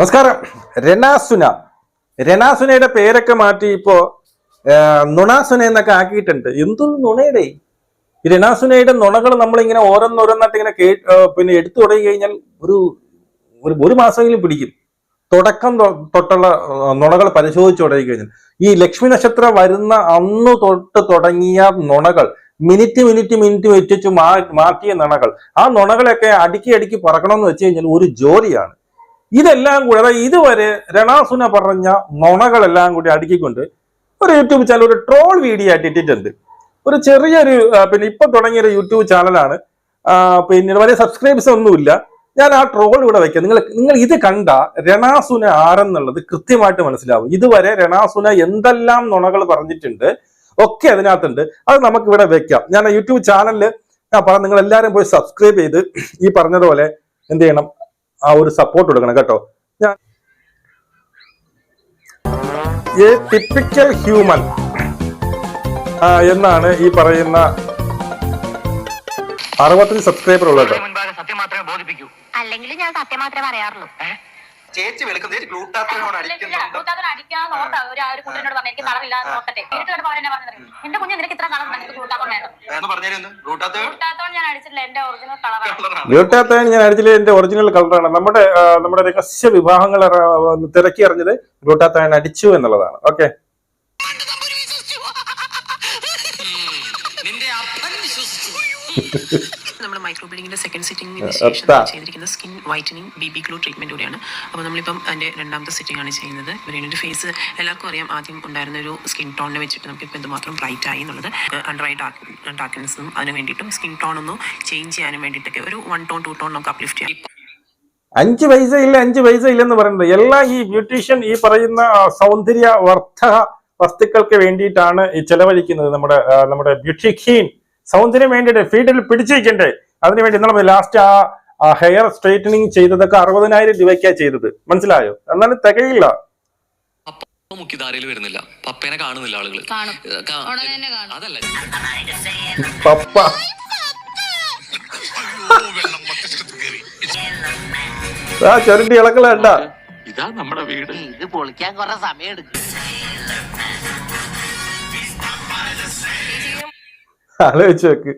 നമസ്കാരം. രണാസുന രണാസുനയുടെ പേരൊക്കെ മാറ്റി ഇപ്പോ നുണാസുന എന്നൊക്കെ ആക്കിയിട്ടുണ്ട്. എന്തൊരു നുണയുടെ. ഈ രണാസുനയുടെ നുണകൾ നമ്മളിങ്ങനെ ഓരോന്നോരോന്നായിട്ട് ഇങ്ങനെ കേ പിന്നെ എടുത്തു തുടങ്ങി കഴിഞ്ഞാൽ ഒരു ഒരു ഒരു മാസമെങ്കിലും പിടിക്കും. തുടക്കം തൊട്ടുള്ള നുണകൾ പരിശോധിച്ചു തുടങ്ങി കഴിഞ്ഞാൽ. ഈ ലക്ഷ്മി നക്ഷത്രം വരുന്ന അന്ന് തൊട്ട് തുടങ്ങിയ നുണകൾ മിനിറ്റ് മിനിറ്റ് മിനിറ്റ് വെച്ചിട്ട് മാ മാറ്റിയ നുണകൾ ആ നുണകളൊക്കെ അടുക്കി അടുക്കി പറക്കണമെന്ന് വെച്ച് കഴിഞ്ഞാൽ ഒരു ജോലിയാണ്. ഇതെല്ലാം കൂടി അതായത് ഇതുവരെ രണാസുന പറഞ്ഞ നുണകളെല്ലാം കൂടി അടുക്കിക്കൊണ്ട് ഒരു യൂട്യൂബ് ചാനൽ ഒരു ട്രോൾ വീഡിയോ ആയിട്ട് ഇട്ടിട്ടുണ്ട്. ഒരു ചെറിയൊരു പിന്നെ ഇപ്പൊ തുടങ്ങിയ ഒരു യൂട്യൂബ് ചാനലാണ് പിന്നെ വലിയ സബ്സ്ക്രൈബേഴ്സ് ഒന്നുമില്ല. ഞാൻ ആ ട്രോൾ ഇവിടെ വെക്കാം. നിങ്ങൾ നിങ്ങൾ ഇത് കണ്ട രണാസുന ആരെന്നുള്ളത് കൃത്യമായിട്ട് മനസ്സിലാവും. ഇതുവരെ രണാസുന എന്തെല്ലാം നുണകൾ പറഞ്ഞിട്ടുണ്ട് ഒക്കെ അതിനകത്തുണ്ട്. അത് നമുക്ക് ഇവിടെ വെക്കാം. ഞാൻ യൂട്യൂബ് ചാനലിൽ ഞാൻ പറഞ്ഞ നിങ്ങൾ എല്ലാവരും പോയി സബ്സ്ക്രൈബ് ചെയ്ത് ഈ പറഞ്ഞതുപോലെ എന്ത് ചെയ്യണം? ആ ഒരു സപ്പോർട്ട് കൊടുക്കണം കേട്ടോ. ഞാൻ എ ടിപ്പിക്കൽ ഹ്യൂമൻ എന്നാണ് ഈ പറയുന്ന അറുപത്തഞ്ച് സബ്സ്ക്രൈബർ ഉള്ളത് അല്ലെങ്കിൽ ഞാൻ സത്യം മാത്രമേ പറയാറുള്ളൂ. ചേച്ചി വെളുക്കുന്നത് ഗ്ലൂട്ടാത്തോട് അടിക്കുന്നുണ്ട്. കൂട്ടാത്തോട് അടിക്കാന്ന് ഓർത്താ ഒരു ആ ഒരു കുട്ടനോട് പറഞ്ഞു എനിക്ക് കണ്ടപ്പോൾ അവരെന്നെ പറഞ്ഞത്. എന്റെ കുഞ്ഞ് നിനക്ക് ഇത്ര കളർ വേണം. എന്ന് പറഞ്ഞിരുന്നു ഞാൻ അടിച്ചിട്ടില്ല. എന്റെ ഒറിജിനൽ കളറാണ്. ഞാൻ അടിച്ചില്ല എന്റെ ഒറിജിനൽ കളറാണ്. നമ്മുടെ നമ്മുടെ രഹസ്യ വിവാഹങ്ങൾ തിരക്കി അറിഞ്ഞത് ബ്യൂട്ടാത്തയാണ് അടിച്ചു എന്നുള്ളതാണ്. ഓക്കെ. നിന്റെ അപ്പൻ വിശ്വസിച്ചു. നമ്മൾ മൈക്രോബ്ലീഡിങ്ങിന്റെ സെക്കൻഡ് സിറ്റിംഗിന് ശേഷം ചെയ്തിരിക്കുന്ന skin whitening B B glue treatment കൂടിയാണ്. അപ്പോൾ നമ്മളിപ്പം അതിന്റെ രണ്ടാമത്തെ സിറ്റിംഗ് ആണ് ചെയ്യുന്നത്. ഇതിന്റെ ഫേസ് എല്ലാവർക്കും അറിയാം. ആദ്യം ഉണ്ടായിരുന്ന ഒരു സ്കിൻ ടോണിനെ വെച്ചിട്ട് നമുക്ക് ഇപ്പോൾ എന്തുമാത്രം ബ്രൈറ്റ് ആയി എന്നുള്ളത്. അണ്ടർ ഐ ഡാർക്ക്നെസ്സും അതിന് വേണ്ടിയിട്ടും സ്കിൻ ടോൺ ഒന്ന് ചേഞ്ച് ചെയ്യാനും വേണ്ടിയിട്ടൊക്കെ ഒരു വൺ ടോൺ ടു ടോൺ നമുക്ക് അപ്ലിഫ്റ്റ് ചെയ്യാം. അഞ്ച് പൈസ ഇല്ല അഞ്ച് പൈസ ഇല്ലെന്ന് പറയുന്നത്. എല്ലാം ഈ ബ്യൂട്ടീഷ്യൻ ഈ പറയുന്ന സൗന്ദര്യ വർദ്ധക വസ്തുക്കൾക്ക് വേണ്ടിയിട്ടാണ് ഈ ചെലവഴിക്കുന്നത് നമ്മുടെ നമ്മുടെ ബ്യൂട്ടി ഖീൻ സൗന്ദര്യം വേണ്ടിയിട്ട് ഫീൽഡിൽ പിടിച്ചിരിക്കണ്ടേ അതിനുവേണ്ടി നമ്മൾ ലാസ്റ്റ് ആ ഹെയർ സ്ട്രൈറ്റനിങ് ചെയ്തതൊക്കെ അറുപതിനായിരം രൂപയ്ക്കാ ചെയ്തത്. മനസ്സിലായോ? എന്നാലും തികയില്ല. മുഖ്യധാരയിൽ വരുന്നില്ല. പപ്പേനെ കാണുന്നില്ല ആളുകൾ കാണും. ഉടനെ തന്നെ കാണും. അതല്ല. പപ്പ. ആ ചെറുണ്ടി ഇളക്കളണ്ട ഇതാ നമ്മുടെ വീട്. ഇത് പൊളിക്കാൻ കുറെ സമയം എടുക്കും ആലോചിച്ച് നോക്ക്.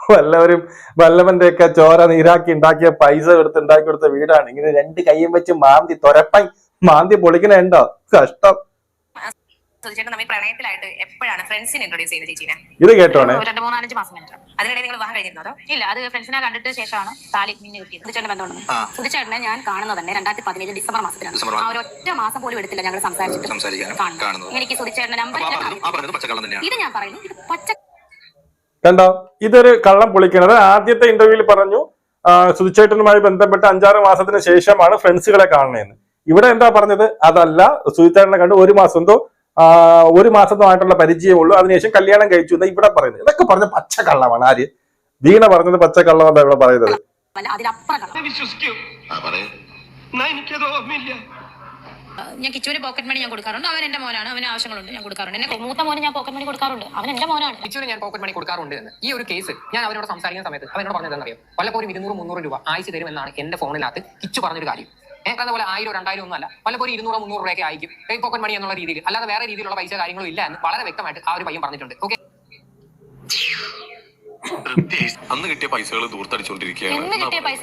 വല്ലവരും വല്ലവന്റെ ഒക്കെ ചോര നീരാക്കി ഉണ്ടാക്കിയ പൈസ കൊടുത്ത് ഉണ്ടാക്കി കൊടുത്ത വീടാണ്. ഇങ്ങനെ രണ്ട് കൈയും വെച്ച് മാന്തി തൊരപ്പൻ മാന്തി പൊളിക്കണ ഉണ്ടോ കഷ്ടം പ്രണയത്തിലായിട്ട് എപ്പോഴാണ് ഫ്രണ്ട്സിനെ ഇൻട്രോഡ്യൂസ് ചെയ്ത് ചേച്ചീനെ ഇത് കേട്ടോണേ. ഒരു രണ്ട് മൂന്നാലഞ്ച് മാസം കഴിഞ്ഞിട്ട് അതിനിടയിൽ നിങ്ങൾ വിവാഹം കഴിഞ്ഞിരുന്നോ ഇല്ല അത് ഫ്രണ്ട്സിനെ കണ്ടിട്ട് ശേഷമാണ് താലി മിന്നി കിട്ടിയത് സുധിച്ചേട്ടൻ ബന്ധമുണ്ടെന്ന് ആ. സുധിച്ചേട്ടനെ ഞാൻ കാണുന്നത് തന്നെ രണ്ടായിരത്തി പതിനേഴ് ഡിസംബർ മാസത്തിലാണ്. ആ ഒരു ഒറ്റ മാസം പോലും എടുത്തില്ല ഞങ്ങൾ സംസാരിച്ചിട്ട്. സംസാരിക്കാൻ കാണുന്നത്. കാണുന്നത്. എനിക്ക് സുധിച്ചേട്ടന്റെ നമ്പർ പറഞ്ഞത് ആ പറഞ്ഞത് പച്ചക്കള്ളം തന്നെയാണ്. ഇത് ഞാൻ പറയുന്നു ഇത് പച്ച കണ്ടോ? ഇതൊരു കള്ളം പൊളിക്കണത് ആദ്യത്തെ ഇന്റർവ്യൂവിൽ പറഞ്ഞു സുധിച്ചേട്ടനുമായി ബന്ധപ്പെട്ട് അഞ്ചാറ് മാസത്തിന് ശേഷമാണ് ഫ്രണ്ട്സുകളെ കാണുന്നതെന്ന്. ഇവിടെ എന്താ പറഞ്ഞത്? അതല്ല സുധിച്ചേട്ടനെ കണ്ട് ഒരു മാസം എന്തോ ആ, ഒരു മാസമായിട്ടുള്ള പരിചയമുള്ളൂ. അതിനുശേഷം കല്യാണം കഴിച്ചു എന്ന് ഇവിടെ പറയുന്നത്. ഇതൊക്കെ പറഞ്ഞ പച്ച കള്ളമാണ്. ആര്? വീണ പറഞ്ഞത് പച്ച കള്ളമെന്നാണ് ഇവിടെ പറയുന്നത്. അല്ല ഞാൻ കിച്ചുവിന് പോക്കറ്റ് മണി ഞാൻ കൊടുക്കാറുണ്ട്. അവൻ എന്റെ മോനാണ്. അവന് ആവശ്യങ്ങളുണ്ട് ഞാൻ കൊടുക്കാറുണ്ട്. എന്നെ മൂത്ത മോന് ഞാൻ പോക്കറ്റ് മണി കൊടുക്കാറുണ്ട്. അവൻ എന്റെ മോനാണ്. കിച്ചുവിന് ഞാൻ പോക്കറ്റ് മണി കൊടുക്കാറുണ്ട് എന്ന്. ഈ ഒരു കേസ് ഞാൻ അവരോട് സംസാരിക്കുന്ന സമയത്ത് അവനോട് പറഞ്ഞത് അറിയാം പലപ്പോഴും ഇരുന്നൂറ് മുന്നൂറ് രൂപ ആഴ്ച തരുമെന്നാണ് എന്റെ ഫോണിനകത്ത് കിച്ചു പറഞ്ഞൊരു കാര്യം. ഏഹ് അതുപോലെ ആയിരം രണ്ടായിരം ഒന്നും അല്ല. പലപ്പോഴും ഇരുന്നൂറ് മുന്നൂറ് രൂപയൊക്കെ ആയിരിക്കും. ഈ പോക്കറ്റ് മണി എന്നുള്ള രീതിയിൽ. അല്ലാതെ വേറെ രീതിയിലുള്ള പൈസ കാര്യങ്ങളും ഇല്ല എന്ന് വളരെ വ്യക്തമായിട്ട് ആ ഒരു പയ്യൻ പറഞ്ഞിട്ടുണ്ട്. ഓക്കെ അന്ന് കിട്ടിയ പൈസകൾ ദൂർത്തടിച്ചോണ്ടിരിക്കുകയാണ്. എന്ന് കിട്ടിയ പൈസ?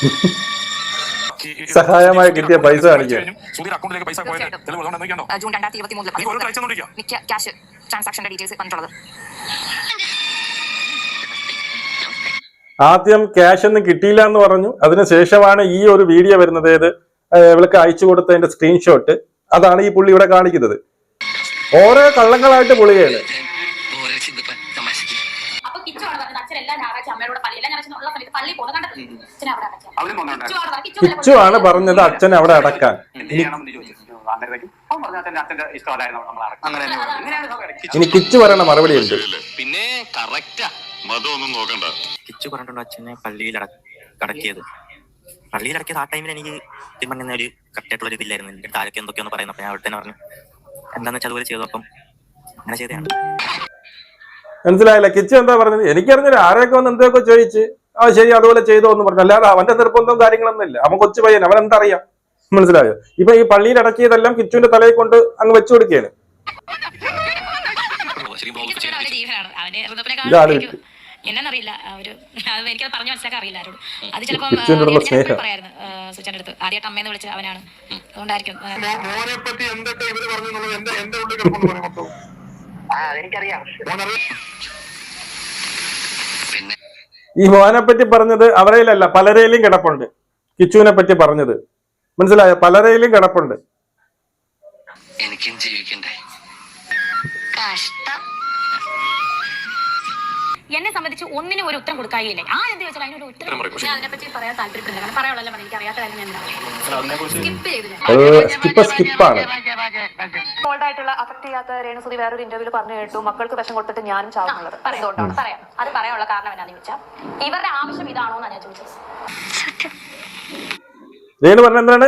സഹായമായി കിട്ടിയ പൈസ സുധീർ അക്കൗണ്ടിലേക്ക് പൈസ പോയത് ജൂൺ രണ്ടായിരത്തി ഇരുപത്തി നീ ഓരോ അയച്ചു മൂന്നിൽ മിക്ക ക്യാഷ് ട്രാൻസാക്ഷന്റെ ഡീറ്റെയിൽസ് പറഞ്ഞിട്ടുള്ളത് ആദ്യം ക്യാഷ് ഒന്നും കിട്ടിയില്ല എന്ന് പറഞ്ഞു. അതിനുശേഷമാണ് ഈ ഒരു വീഡിയോ വരുന്നത്. ഏത് ഇവൾക്ക് അയച്ചു കൊടുത്തതിന്റെ സ്ക്രീൻഷോട്ട്. അതാണ് ഈ പുള്ളി ഇവിടെ കാണിക്കുന്നത്. ഓരോ കള്ളങ്ങളായിട്ട് പൊളിയാണ് കിച്ചു ആണ് പറഞ്ഞത്, അച്ഛൻ അവിടെ അടക്കാൻ. ഇനി കിച്ചു പറയണ മറുപടി ഉണ്ട് പിന്നെ കറക്റ്റാ. മതം നോക്കണ്ട. കിച്ചു പറഞ്ഞിട്ടുണ്ട് അച്ഛനെ പള്ളിയിൽ അട- അടക്കിയത് പള്ളിയിൽ അടക്കിയത് ആ ടൈമിൽ എനിക്ക് സത്യം പറഞ്ഞ ഒരു കറക്റ്റായിട്ടുള്ള ഒരു ഇതില്ലായിരുന്നു. എന്റെ താരൊക്കെ എന്തൊക്കെയാന്ന് പറയുന്നത് അപ്പൊ ഞാൻ അവിടെ തന്നെ പറഞ്ഞു. എന്താന്ന് വെച്ചാൽ അതുപോലെ ചെയ്തു. അപ്പം അങ്ങനെ ചെയ്തതാണ്. മനസ്സിലായില്ല. കിച്ചു എന്താ പറഞ്ഞത്? എനിക്കറിഞ്ഞില്ല ആരെയൊക്കെ വന്ന് എന്തൊക്കെ ചോദിച്ച്? ആ ശരി അതുപോലെ ചെയ്തോ എന്ന് പറഞ്ഞു. അല്ലാതെ അവന്റെ നിർബന്ധം കാര്യങ്ങളൊന്നും ഇല്ല. അവൻ കൊച്ചു പയ്യൻ അവൻ എന്തറിയാം? മനസ്സിലായോ? ഇപ്പൊ ഈ പള്ളിയിൽ അടക്കിയതെല്ലാം കിച്ചുവിന്റെ തലയിൽ കൊണ്ട് അങ്ങ് വെച്ചു കൊടുക്കുകയാണ്. ഇതാണ് എന്നറിയില്ല ഒരു അത് എനിക്കത് പറഞ്ഞു മനസ്സിലാക്കാൻ അറിയില്ല ആരോട്. അത് ചിലപ്പം കിച്ചുവിനോടുള്ള സ്നേഹം. പറയായിരുന്നു. സുചന്റെ അടുത്ത്. ആദ്യമായിട്ട് അമ്മയെന്ന് വിളിച്ച അവനാണ്. അതുകൊണ്ടായിരിക്കും ആ, മോനെ പറ്റി എന്തൊക്കെ ഇവർ പറഞ്ഞു എന്നുള്ളത് എന്റെ എന്റെ ഉള്ളിൽ കിടപ്പുണ്ട് മോനെ മൊത്തം എനിക്കറിയാം പിന്നെ ഈ ഹോനെ പറ്റി പറഞ്ഞത് അവരയിലല്ല പലരയിലും കിടപ്പുണ്ട്. കിച്ചുവിനെ പറ്റി പറഞ്ഞത്. മനസ്സിലായോ? പലരയിലും കിടപ്പുണ്ട്. എനിക്കും ജീവിക്കണ്ടേ? കഷ്ടം. എന്നെ സംബന്ധിച്ച് ഒന്നിനും ഒരു ഉത്തരം കൊടുക്കായില്ലേ? ആ എന്ത് ചോദിച്ചാൽ അതിനൊരു ഉത്തരം ഞാൻ അതിനെപ്പറ്റി പറയാൻ താല്പര്യപ്പെടുന്നില്ല. കാരണം പറയാനുള്ളല്ലോ എനിക്ക് അറിയാത്ത കാര്യം ഞാൻ സ്കിപ്പ് അഫക്ട് ചെയ്യാത്ത രേണുസുതി വേറൊരു ഇന്റർവ്യൂ പറഞ്ഞു കേട്ടു. മക്കൾക്ക് വിഷം കൊടുത്തിട്ട് ഞാനും ചാവുന്നുള്ളത്. പറയാം. പറയാം. അത് പറയാനുള്ള കാരണം എന്നാന്ന് ചോദിച്ചാൽ ഇവരുടെ ആവശ്യം ഇതാണോ എന്നാണ് ഞാൻ ചോദിച്ചത്. രേണു പറഞ്ഞ എന്താണ്?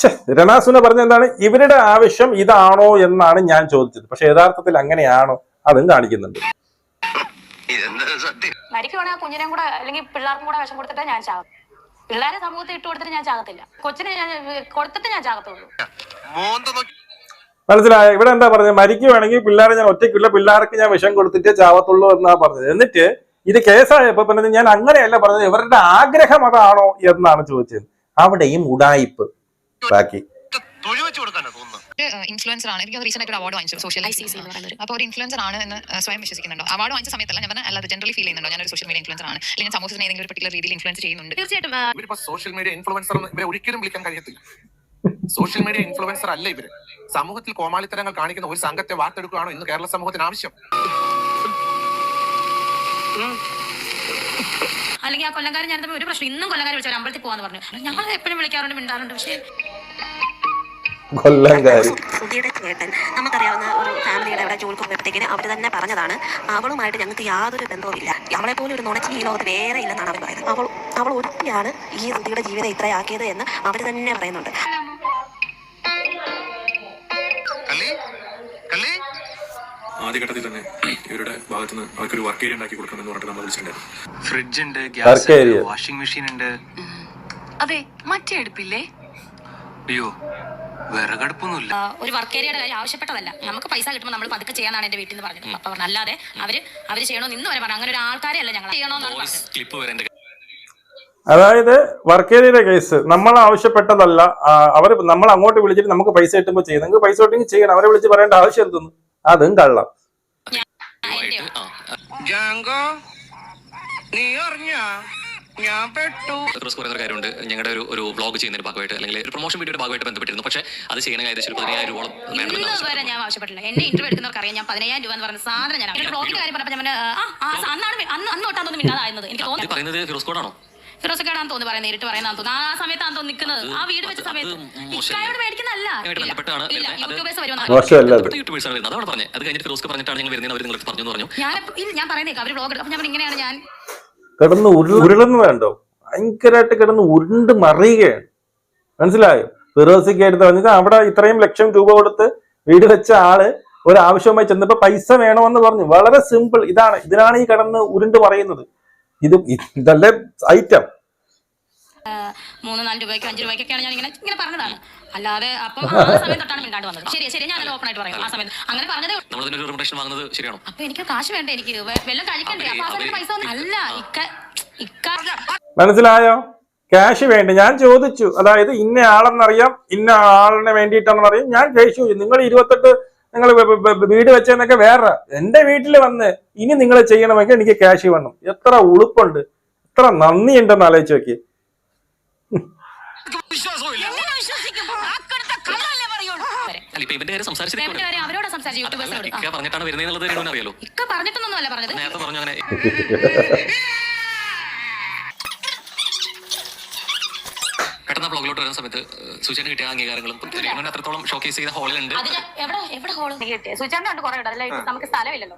ഛെ, രണാസുന പറഞ്ഞ എന്താണ്? ഇവരുടെ ആവശ്യം ഇതാണോ എന്നാണ് ഞാൻ ചോദിച്ചത്. പക്ഷെ യഥാർത്ഥത്തിൽ അങ്ങനെയാണോ? അതും കാണിക്കുന്നുണ്ട്. മരിക്കുവാണെങ്കിൽ ആ കുഞ്ഞിനെയും കൂടെ അല്ലെങ്കിൽ പിള്ളേർക്കും കൂടെ വിഷം കൊടുത്തിട്ടേ ഞാൻ ചാകും പിള്ളേരെ സമൂഹത്തിൽ ഇട്ട് കൊടുത്തിട്ട് ഞാൻ ചാകത്തില്ല. കൊച്ചിനെ ഞാൻ കൊടുത്തിട്ട് ഞാൻ ചാകത്തുള്ളൂ. മനസ്സിലായോ? ഇവിടെ എന്താ പറഞ്ഞത്? മരിക്കുവാണെങ്കിൽ പിള്ളേരെ ഞാൻ ഒറ്റയ്ക്കുള്ള പിള്ളേർക്ക് ഞാൻ വിഷം കൊടുത്തിട്ടേ ചാവത്തുള്ളൂ എന്നാ പറഞ്ഞത്. എന്നിട്ട് ഇത് കേസായപ്പോ പറഞ്ഞത് ഞാൻ അങ്ങനെയല്ല പറഞ്ഞത്. ഇവരുടെ ആഗ്രഹം അതാണോ എന്നാണ് ചോദിച്ചത്. അവിടെയും ഉടായിപ്പ്. ബാക്കി. ഇൻഫ്ലുവൻസർ ആണ്. എനിക്ക് റീസെന്റ് ആയിട്ട് അവാർഡ് വാങ്ങിച്ചു സോഷ്യൽ അപ്പോൾ ഒരു. ഇൻഫ്ലുവൻസർ ആണ് എന്ന് സ്വയം വിശ്വസിക്കുന്നുണ്ടോ? അവാർഡ് വാങ്ങിച്ച സമയത്തല്ല ഞാൻ അല്ലാതെ ജനറലി ഫീൽ ചെയ്യുന്നുണ്ടോ? ഞാനൊരു സോഷ്യൽ മീഡിയ ഇൻഫ്ലുവൻസർ ആണ്. അല്ലെങ്കിൽ സമൂഹത്തിന് ഏതെങ്കിലും ഒരു പർട്ടിക്കുലർ രീതിയിൽ ഇൻഫ്ലുവൻസ് ചെയ്യുന്നുണ്ട്. തീർച്ചയായിട്ടും സോഷ്യൽ മീഡിയ ഇൻഫ്ലുവൻസർ ഇവരെ ഒരിക്കലും വിളിക്കാൻ കഴിയത്തില്ല. സോഷ്യൽ മീഡിയ ഇൻഫ്ലുവൻസർ അല്ല ഇവർ. സമൂഹത്തിൽ കോമാളിത്തരങ്ങൾ കാണിക്കുന്ന ഒരു സംഘത്തെ വാർത്തെടുക്കുകയാണോ ഇന്ന് കേരള സമൂഹത്തിന് ആവശ്യം? അല്ലെങ്കിൽ ആ കൊല്ലക്കാരൻ ഞാൻ തമ്മിൽ ഒരു പ്രശ്നം ഇന്നും കൊല്ലക്കാരൻ വിളിച്ചാൽ അമ്പലത്തിൽ പോകാന്ന് പറഞ്ഞു. ഞങ്ങൾ എപ്പോഴും വിളിക്കാറുണ്ട് മിണ്ടാറുണ്ട്. പക്ഷേ കൊല്ലംകാരി സുധിയുടെ ചേട്ടൻ നമുക്കറിയാവുന്ന ഒരു ഫാമിലിയുടെ അവിടെ ജോലിക്ക് പോകുമ്പോഴത്തേക്കിന് അവർ തന്നെ പറഞ്ഞതാണ് അവളുമായിട്ട് ഞങ്ങൾക്ക് യാതൊരു ബന്ധവുമില്ല. അവളെ പോലെ ഒരു നുണച്ചി ഈ ലോകത്ത് വേറെ ഇല്ലെന്നാണ് അവർ പറയുന്നത്. അവൾ അവൾ ഒരുത്തിയാണ് ഈ സുധിയുടെ ജീവിതം ഇത്രയാക്കിയത് എന്ന് അവർ തന്നെ പറയുന്നുണ്ട്. കള്ളി? കള്ളി? ആദ്യഘട്ടത്തിൽ തന്നെ ഇവരുടെ ഭാഗത്തുനിന്ന് അവർക്കൊരു വർക്ക് ഏരിയ ഉണ്ടാക്കി കൊടുക്കണമെന്ന് പറഞ്ഞിട്ട് നമ്മൾ വിളിച്ചിട്ടുണ്ടായിരുന്നു. ഫ്രിഡ്ജ് ഉണ്ട് ഗ്യാസ്. വാഷിംഗ് മെഷീൻ ഉണ്ട്. അതെ മറ്റേ അടുപ്പില്ലേ? അയ്യോ. വിറകടുപ്പൊന്നുമില്ല. ഒരു വർക്ക് ഏരിയയുടെ കാര്യം ആവശ്യപ്പെട്ടതല്ല. നമുക്ക് പൈസ കിട്ടുമ്പോൾ നമ്മൾ പതുക്കെ ചെയ്യാനാണ് എന്റെ വീട്ടിൽ നിന്ന് പറഞ്ഞത്. അപ്പൊ പറഞ്ഞു അല്ലാതെ അവർ അവർ ചെയ്യണമെന്ന് ഇന്ന് വരെ പറഞ്ഞു അങ്ങനെ ഒരു ആൾക്കാരെ അല്ല ഞങ്ങൾ ചെയ്യണമെന്നാണ് അതായത് ക്ലിപ്പ് വരെ അതായത് വർക്കേരിയുടെ കേസ് നമ്മൾ ആവശ്യപ്പെട്ടതല്ല. അവർ നമ്മൾ അങ്ങോട്ട് വിളിച്ചിട്ട് നമുക്ക് പൈസ കിട്ടുമ്പോൾ ചെയ്യും. നിങ്ങൾക്ക് പൈസ കിട്ടുമെങ്കിൽ ചെയ്യണം. അവരെ വിളിച്ച് പറയേണ്ട ആവശ്യം എന്തെന്ന്? അതും കള്ളം. ജാങ്കോ നീ അറിഞ്ഞ ഞാൻ പെട്ടു. ഫിറോസ് പറയുന്ന ഒരു കാര്യമുണ്ട്. ഞങ്ങളുടെ ഒരു ഒരു ബ്ലോഗ് ചെയ്യുന്നതിന്റെ ഭാഗമായിട്ട് അല്ലെങ്കിൽ ഒരു പ്രൊമോഷൻ വീഡിയോയുടെ ഭാഗമായിട്ട് ബന്ധപ്പെട്ടിരുന്നു. പക്ഷേ അത് ചെയ്യണമെങ്കിൽ ഏകദേശം ഒരു പതിനായിരം രൂപ വേണമെന്ന് ഇന്ന് വരെ ഞാൻ ആവശ്യപ്പെട്ടില്ല എന്നെ ഇന്റർവ്യൂ എടുക്കുന്നവർക്ക് അറിയാം ഞാൻ പതിനയ്യായിരം രൂപ എന്ന് പറഞ്ഞ സാധനം ഞാൻ ബ്ലോഗിന്റെ കാര്യം പറഞ്ഞപ്പോൾ ഞാൻ ആ ആ, അന്നാണ് മി- അന്ന് അന്ന് തൊട്ടാന്ന് തോന്നുന്നു മിണ്ടാതായിരുന്നത് എനിക്ക് തോന്നുന്നു. പറയുന്നത് ഫിറോസ് കോഡാണോ ഫിറോസൊക്കെയാണെന്ന് തോന്നുന്നു പറയുന്നത് നേരിട്ട് പറയുന്നതാന്ന് തോന്നുന്നു. ആ സമയത്താണ് തോന്നുന്നു നിൽക്കുന്നത്. ആ വീട് വെച്ച അത് സമയത്ത്. മോശമല്ലേ? ഇക്കായോട് മേടിക്കുന്നതല്ല. ഇല്ല, ബന്ധപ്പെട്ടാണ് ഇല്ല വരുന്നത്. അത് യൂട്യൂബേഴ്സ് വരുമെന്ന് മോശമല്ല അത്. യൂട്യൂബേഴ്സാണ് വരുന്നത്. അതാണ് പറഞ്ഞത്. അത് കഴിഞ്ഞിട്ട് ഫിറോസ് പറഞ്ഞിട്ടാണ് ഞങ്ങൾ വരുന്നത് അവർ നിങ്ങൾക്ക് പറഞ്ഞു എന്ന് പറഞ്ഞു. ഞാൻ ഇല്ല ഞാൻ പറയുന്നേക്ക്. അവർ ബ്ലോഗ് അപ്പൊ ഞാൻ പറഞ്ഞു, ഇങ്ങനെയാണ് ഞാൻ കിടന്ന് ഉരുള ഉരുളുന്നു വേണ്ടോ? ഭയങ്കരമായിട്ട് കിടന്ന് ഉരുണ്ട് മറിയുകയാണ്. മനസ്സിലായോ? ഫിറോസിക്ക് എടുത്ത് പറഞ്ഞത് അവിടെ ഇത്രയും ലക്ഷം രൂപ കൊടുത്ത് വീട് വെച്ച ആൾ ഒരു ആവശ്യവുമായി ചെന്നപ്പോ പൈസ വേണമെന്ന് പറഞ്ഞു. വളരെ സിമ്പിൾ ഇതാണ്. ഇതിനാണ് ഈ കിടന്ന് ഉരുണ്ട് പറയുന്നത് ഇത് ഇതല്ലേ ഐറ്റം മൂന്ന് നാല് രൂപയ്ക്ക് അഞ്ച് രൂപയ്ക്കൊക്കെയാണ് ഞാൻ ഇങ്ങനെ ഇങ്ങനെ പറഞ്ഞതാണ്. അല്ലാതെ അപ്പം ആ സമയം തൊട്ടാണ് മിണ്ടാണ്ട് വന്നത്. ശരി ശരി ഞാൻ ഓപ്പൺ ആയിട്ട് പറയാം. ആ സമയത്ത്. അങ്ങനെ പറഞ്ഞതേ ഉള്ളൂ. നമ്മൾ വാങ്ങുന്നത് ശരിയാണോ? അപ്പൊ എനിക്ക് കാശ് വേണ്ട? എനിക്ക് വെ- കഴിക്കണ്ടേ? അപ്പൊ ആ സമയത്ത് പൈസ ഒന്നും അല്ല ഇക്ക ഇക്ക മനസ്സിലായോ? ക്യാഷ് വേണ്ട? ഞാൻ ചോദിച്ചു. അതായത് ഇന്ന ആളെന്നറിയാം ഇന്ന ആളിനെ വേണ്ടിയിട്ടാണെന്നറിയാം ഞാൻ ചോദിച്ചു നിങ്ങൾ ഇരുപത്തെട്ട് നിങ്ങൾ വീട് വെച്ചതെന്നൊക്കെ വേറെ. എന്റെ വീട്ടിൽ വന്ന് ഇനി നിങ്ങൾ ചെയ്യണമെങ്കിൽ എനിക്ക് ക്യാഷ് വേണം. എത്ര ഉളുപ്പുണ്ട്. എത്ര നന്ദിയുണ്ടെന്ന് ആലോചിച്ച് നോക്കി. അല്ല ഇപ്പൊ ഇവന്റെ കാര്യം സംസാരിച്ചത് പേപ്പറിന്റെ കാര്യം അവരോട് സംസാരിച്ചു യൂട്യൂബേഴ്സിനോട് ഇക്ക പറഞ്ഞിട്ടാണ് വരുന്നതെന്നുള്ളത് രേണുവിന് അറിയാലോ. ഇക്ക പറഞ്ഞിട്ടൊന്നും അല്ല പറഞ്ഞത്. നേരത്തെ പറഞ്ഞു അങ്ങനെ. പെട്ടെന്ന് ബ്ലോഗിലോട്ട് വരുന്ന സമയത്ത് സുചേന് കിട്ടിയ അംഗീകാരങ്ങളും രേണുവിന് അത്രത്തോളം ഷോക്കേസ് ചെയ്ത ഹോളിലുണ്ട്. അതിന് എവിടെ എവിടെ ഹോൾ? കിട്ടിയ? സുചാണ്ട് കുറെ ഇടം. അല്ല നമുക്ക് സ്ഥലമില്ലല്ലോ.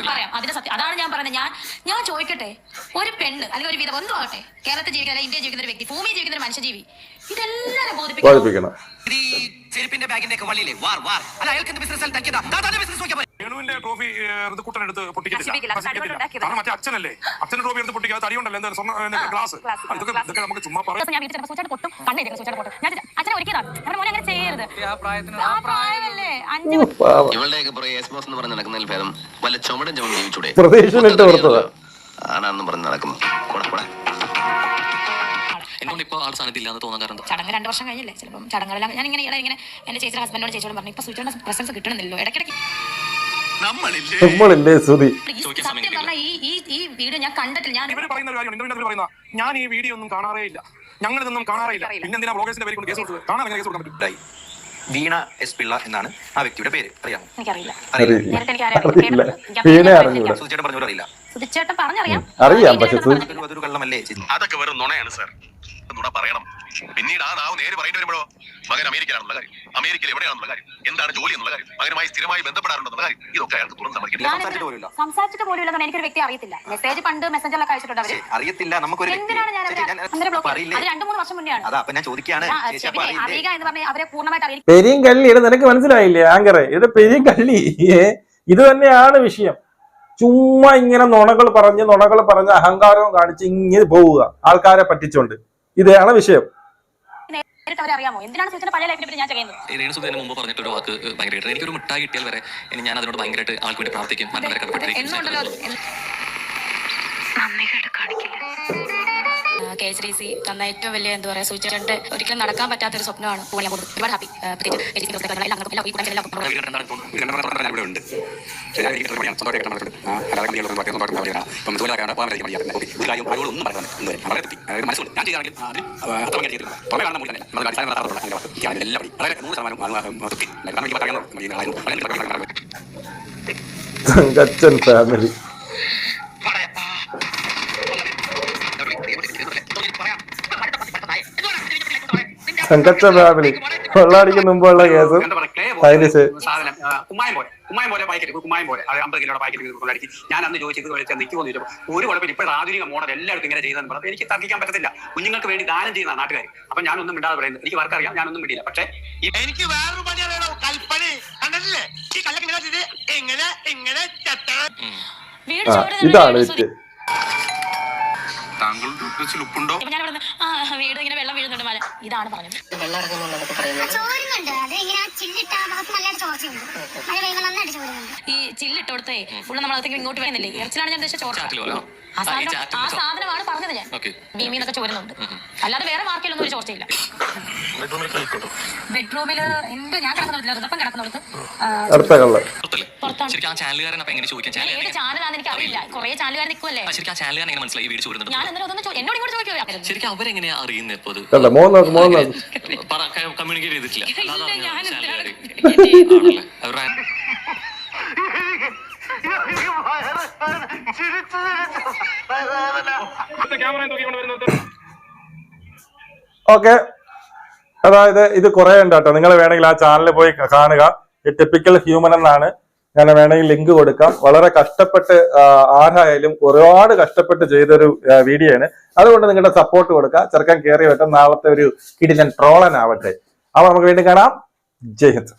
അത് പറയാം. അതിന്റെ സത്യം. അതാണ് ഞാൻ പറയുന്നത്. ഞാൻ ഞാൻ ചോദിക്കട്ടെ ഒരു പെണ്ണ് അല്ലെങ്കിൽ ഒരു വിധം ഒന്നും ആകട്ടെ കേരളത്തിൽ ജീവിക്കുന്ന അല്ലെങ്കിൽ ഇന്ത്യ ജീവിക്കുന്ന ഒരു വ്യക്തി ഭൂമി ജീവിക്കുന്ന ഒരു മനുഷ്യജീവി ഇതെല്ലാരും ബോധിപ്പിക്കണം. ബോധിപ്പിക്കണം ചെരുപ്പിന്റെ ബാഗിന്റെ ഒക്കെ വള്ളിയില്ലേ? വാർ വാർ. അല്ല അയാൾക്ക് എന്ത് ബിസിനസ് ബിസിനസ് നോക്കിയാൽ വേണുവിന്റെ ട്രോഫി ഋതുക്കുട്ടൻ എടുത്ത് പൊട്ടിക്കത്തില്ല. നശിപ്പിക്കില്ല. നശിപ്പിക്കത്തില്ല. ഉണ്ടാക്കിയതാ. കാരണം മറ്റേ അച്ഛനല്ലേ? അച്ഛന്റെ ട്രോഫി എടുത്ത് പൊട്ടിക്കാതെ തടിയുണ്ടല്ലോ. എന്താ സ്വർണ ഗ്ലാസ് ഇതൊക്കെ ഇതൊക്കെ നമുക്ക് ചുമ്മാ പറയാം. ദിവസം ഞാൻ വീട്ടിൽ ചെന്നപ്പോൾ സൂചിയുടെ പൊട്ടും. കണ്ണിരിക്കുന്നു സൂചിയുടെ പൊട്ടും. ഞാൻ അച്ഛനെ ഒരുക്കിയതാണ് നമ്മുടെ മോനെ അങ്ങനെ ചെയ്യരുത്. ആ പ്രായമല്ലേ? അഞ്ച് പാവം. ഇവളുടെയൊക്കെ പുറകെ എസ്മോസ് എന്ന് പറഞ്ഞ് നടക്കുന്നതിൽ ഭേദം വല്ല ചുമടും ചുമടും ജീവിച്ചൂടെ? ആണാന്ന് പറഞ്ഞ് ആൾ സ്ഥാനത്ത് ഇല്ലാന്ന് തോന്നാൻ കാരണം ചടങ്ങ് രണ്ട് വർഷം കഴിഞ്ഞില്ലേ? ചിലപ്പം ചടങ്ങുകളെല്ലാം ഞാൻ ഇങ്ങനെ ഇങ്ങനെ എന്റെ ചേച്ചിയുടെ ഹസ്ബൻഡോട് ചേച്ചിയോട് പറഞ്ഞു. ഇപ്പൊ സൂചിയുടെ പ്രസൻസ് കിട്ടണമെന്നില്ലോ ഇടയ്ക്കിടയ്ക്ക് നമ്മളില്ലേ? സുതി സത്യം ഈ ഈ ഈ വീഡിയോ ഞാൻ കണ്ടിട്ടില്ല. ഞാൻ ഇവർ പറയുന്ന ഒരു കാര്യം ഇന്റർവ്യൂ പറയുന്ന ഞാൻ ഈ വീഡിയോ ഒന്നും കാണാറേ ഇല്ല. ഞങ്ങൾ ഇതൊന്നും കാണാറേ ഇല്ല. പിന്നെ എന്തിനാ ബ്ലോഗേഴ്സിന്റെ പേര് കൊണ്ട് കേസ് കൊടുത്തത്? കാണാൻ എങ്ങനെ കേസ് കൊടുക്കാൻ പറ്റും. വീണ എസ് പിള്ള എന്നാണ് ആ വ്യക്തിയുടെ പേര്. അറിയാമോ? എനിക്കറിയില്ല. അറിയില്ല. അറിയാം. പക്ഷെ അതൊക്കെ വെറും നുണയാണ് സാർ. നുണ പറയണം. പിന്നീട് ആ നാവ് നേര് പറയേണ്ടി വരുമ്പോഴോ? മകൻ അമേരിക്കയിലാണെന്നുള്ള കാര്യം. അമേരിക്കയിൽ എവിടെയാണെന്നുള്ള കാര്യം. എന്താണ് ജോലി എന്നുള്ള കാര്യം. മകനുമായി സ്ഥിരമായി ബന്ധപ്പെടാറുണ്ടെന്നുള്ള കാര്യം. ഇതൊക്കെ അയാൾക്ക് തുറന്ന് സമ്മതിക്കില്ല സംസാരിച്ചിട്ട് പോലും എനിക്കൊരു വ്യക്തി അറിയത്തില്ല. മെസ്സേജ് പണ്ട് മെസ്സഞ്ചറിലൊക്കെ അയച്ചിട്ടുണ്ട് അവർ. അറിയത്തില്ല. നമുക്കൊരു വ്യക്തി- എന്തിനാണ് ഞാൻ അത് രണ്ടു മൂന്ന് വർഷം മുന്നെയാണ്. അതാ അപ്പൊ ഞാൻ അറിയില്ലേ? അറിയുക എന്ന് പറഞ്ഞാൽ അവരെ പൂർണമായിട്ട് അറിയില്ല. പെരിയും കള്ളി ഇത് നിനക്ക് മനസ്സിലായില്ലേ ആങ്കറെ? ഇത് പെരിയും കള്ളി ഇത് തന്നെയാണ് വിഷയം. ചുമ്മാ ഇങ്ങനെ നുണകൾ പറഞ്ഞ് നുണകൾ പറഞ്ഞ് അഹങ്കാരവും കാണിച്ച് ഇങ്ങനെ പോവുക. ആൾക്കാരെ പറ്റിച്ചോണ്ട്. ഇതാണ് വിഷയം. നേരിട്ട് അവരെ അറിയാമോ എന്തിനാണ് സൂചന പഴയ ലൈഫിനെ ഞാൻ ചെയ്യുന്നത്? രേണുസുധന് മുമ്പ് പറഞ്ഞിട്ടൊരു വാക്ക് ഭയങ്കരമായിട്ട്. എനിക്കൊരു മിഠായി കിട്ടിയാൽ വരെ ഇനി ഞാൻ അതിനോട് ഭയങ്കരമായിട്ട് ആൾക്ക് വേണ്ടി പ്രാർത്ഥിക്കും. കെ എച്ച് ഡി സി തന്ന ഏറ്റവും വലിയ എന്താ പറയുക സൂചിച്ചിട്ടുണ്ട് ഒരിക്കലും നടക്കാൻ പറ്റാത്ത ഒരു സ്വപ്നമാണ് കൊടുത്തു ഒരുപാട് ഹാപ്പി പ്രത്യേകിച്ച് എച്ച് ഡി സി ദിവസത്തെ എല്ലാം അങ്ങോട്ടും എല്ലാം ഈ കൂടെ എല്ലാം എന്താണ് ഇപ്പോൾ ഇവിടെ ഉണ്ട് ശരി, ഞാൻ എനിക്ക് പറയാം. സ്വന്തമായിട്ട് ആ, അല്ലാതെ കമ്പികൾ ഒന്നും പറയാൻ സ്വന്തമായിട്ട് പറയാം. ഇപ്പം ഇതുപോലെ കാര്യമാണ്. പോകാൻ വേണ്ടി പറയാം. ഒരു കാര്യം അവരോടൊന്നും പറയാൻ ഇതുവരെ. വളരെ തെറ്റി. അതായത് മനസ്സുകൊണ്ട് ഞാൻ ചെയ്താണെങ്കിൽ അതിൽ അത്ര ഭയങ്കര ചെയ്തിട്ടില്ല. പുറമെ കാണുന്ന പോലെ നമ്മൾ അടിസ്ഥാനം നടത്താറുള്ള അതിന്റെ എല്ലാം പഠി. വളരെ നൂറ് ശതമാനം ആ, ആ, തെറ്റി. കാരണം എനിക്ക് പറയാൻ ഈ ആരും വളരെ വളരെ വളരെ തങ്കച്ചൻ ഫാമിലി ഫാമിലി. കൊള്ളാടിക്ക് മുമ്പുള്ള കേസ്. അതിന് കുമ്മായം പോലെ. കുമ്മായം പോലെ പാക്കറ്റ് കുമ്മായം പോലെ. അത് അമ്പത് കിലോയുടെ പാക്കറ്റ് കൊള്ളടിക്ക്. ഞാൻ അന്ന് ചോദിച്ചത് വിളിച്ചാൽ നിൽക്കുമോ എന്ന് ചോദിച്ചപ്പോൾ ഒരു കുഴപ്പമില്ല. ഇപ്പോൾ ആധുനിക മോഡൽ എല്ലായിടത്തും ഇങ്ങനെ ചെയ്തെന്ന് പറഞ്ഞാൽ എനിക്ക് തർക്കിക്കാൻ പറ്റത്തില്ല. കുഞ്ഞുങ്ങൾക്ക് വേണ്ടി ദാനം ചെയ്യുന്ന നാട്ടുകാർ അപ്പൊ ഞാനൊന്നും മിണ്ടാതെ പറയുന്നത്. എനിക്ക് വർക്ക് അറിയാം ഞാനൊന്നും മിണ്ടില്ല പക്ഷേ എനിക്ക് വേറൊരു പണി അറിയണോ കൽപ്പണി. കണ്ടിട്ടില്ലേ? ഈ കല്ലൊക്കെ എങ്ങനെ എങ്ങനെ വീട് ആ ചോരുന്നത് ഇതാണ് താങ്കളുടെ ഉപ്പുണ്ടോ? വീട് ഇങ്ങനെ വെള്ളം വീഴുന്നുണ്ട് മല. ഇതാണ് പറഞ്ഞത്. ചോരുന്നുണ്ട്. അത് ഇങ്ങനെ ചില്ലിട്ട ഭാഗത്ത് നല്ലതായിട്ട് ചോർച്ചയുണ്ട്. മഴ പെയ്യുമ്പോൾ നന്നായിട്ട് ചോരുന്നുണ്ട്. ഈ ചില്ലിട്ട് കൊടുത്തേ ഫുള്ള് നമ്മളത്തേക്ക് ഇങ്ങോട്ട് വരുന്നില്ലേ? ഇറച്ചിലാണ് ഞാൻ ഉദ്ദേശിച്ച ചോർച്ച. പോലെ? ആ സാധനം ആ സാധനമാണ് പറഞ്ഞത് ഞാൻ. ഓക്കെ. ഭീമിന്നൊക്കെ ചോരുന്നുണ്ട്. അല്ലാതെ വേറെ മാർക്കിലൊന്നും ഒരു ചോർച്ചയില്ല. ബെഡ്റൂമിൽ എന്ത്? ഞാൻ കിടക്കുന്നില്ല കിടക്കുന്നിടത്ത് ആ, അടുത്ത കള്ള് പുറത്താണ് ശരിക്കും ആ ചാനലുകാരൻ അപ്പൊ എങ്ങനെ ചോദിക്കാൻ ഞാൻ ചാനൽ ഏത് ചാനലാന്ന് എനിക്ക് അറിയില്ല. കുറേ ചാനലുകാർ നിൽക്കുമല്ലേ ശരിക്കും ആ ചാനലുകാരൻ എങ്ങനെ മനസ്സിലായി? ഈ വീട് ചോരുന്നത് ഞാൻ എന്നാലും അതൊന്നും ചോ- എന്നോട് ഇങ്ങോട്ട് ചോദിക്കുമോ ശരിക്കും അവരെങ്ങനെയാ അറിയുന്നത് ഇപ്പൊ അത്? കണ്ട? മോൻ നോക്ക് കമ്മ്യൂണിക്കേറ്റ് ചെയ്തിട്ടില്ല. അല്ലാതെ ഇല്ല, ഞാൻ അറിഞ്ഞോ ചാനലുകാര്? എന്തിനാണ് ആണല്ലേ? അവരുടെ ഓക്കെ. അതായത് ഇത് കുറെ ഉണ്ട് കേട്ടോ. നിങ്ങൾ വേണമെങ്കിൽ ആ ചാനലിൽ പോയി കാണുക. കാണുക ടിപ്പിക്കൽ ഹ്യൂമൻ എന്നാണ്. ഞാൻ വേണമെങ്കിൽ ലിങ്ക് കൊടുക്കാം. വളരെ കഷ്ടപ്പെട്ട് ആരായാലും ഒരുപാട് കഷ്ടപ്പെട്ട് ചെയ്തൊരു വീഡിയോ ആണ് അതുകൊണ്ട് നിങ്ങളുടെ സപ്പോർട്ട് കൊടുക്കുക ചെറുക്കാൻ കയറി വട്ടെ നാളത്തെ ഒരു കിടിലൻ ട്രോളൻ ആവട്ടെ അപ്പൊ നമുക്ക് വീണ്ടും കാണാം. ജയ് ഹിന്ദ്.